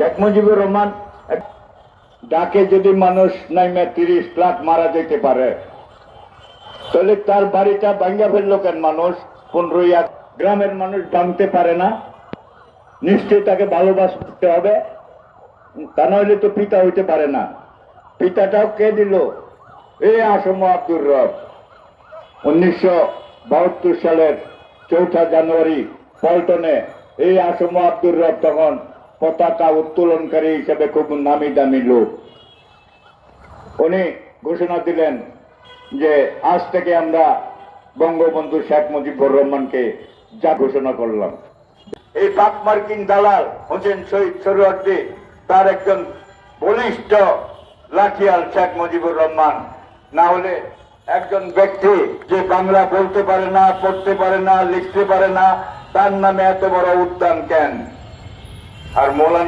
শেখ মুজিবুর রহমান ডাকে যদি মানুষ নাইমে তিরিশ লাখ মারা যেতে পারে, তাহলে তার বাড়িটা ভাঙ্গা ফেলল কেন মানুষ? পনেরোই গ্রামের মানুষ জানতে পারে না। নিশ্চয়ই তাকে ভালোবাসতে হবে। তা নইলে তো পিতা হইতে পারে না। পিতাটাও কে দিল? এই আসম আব্দুর রব। উনিশশো বাহাত্তর সালের চৌঠা জানুয়ারি, পল্টনে এই আসম আব্দুর রব তখন পতাকা উত্তোলনকারী হিসেবে খুব নামি দামি লোক। উনি ঘোষণা দিলেন যে আজ থেকে আমরা বঙ্গবন্ধু শেখ মুজিবুর রহমানকে যা ঘোষণা করলাম। এই পাক মার্কিন দালাল হোসেন শহীদ সরুয়ার্দি, তার একজন বলিষ্ঠ লাঠিয়াল শেখ মুজিবুর রহমান, না হলে একজন ব্যক্তি যে বাংলা বলতে পারে না, পড়তে পারে না, লিখতে পারে না, তার নামে এত বড় উদ্যান কেন? আর মৌলানা